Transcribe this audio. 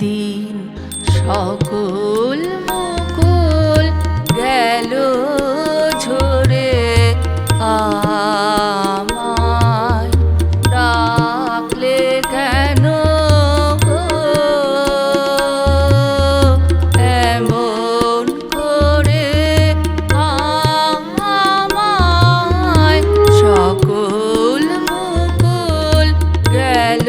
দিন সকল মুকুল গেল ঝরে আমায়। ডাকলে কেন এমন করে আমায় সকল মুকুল গেল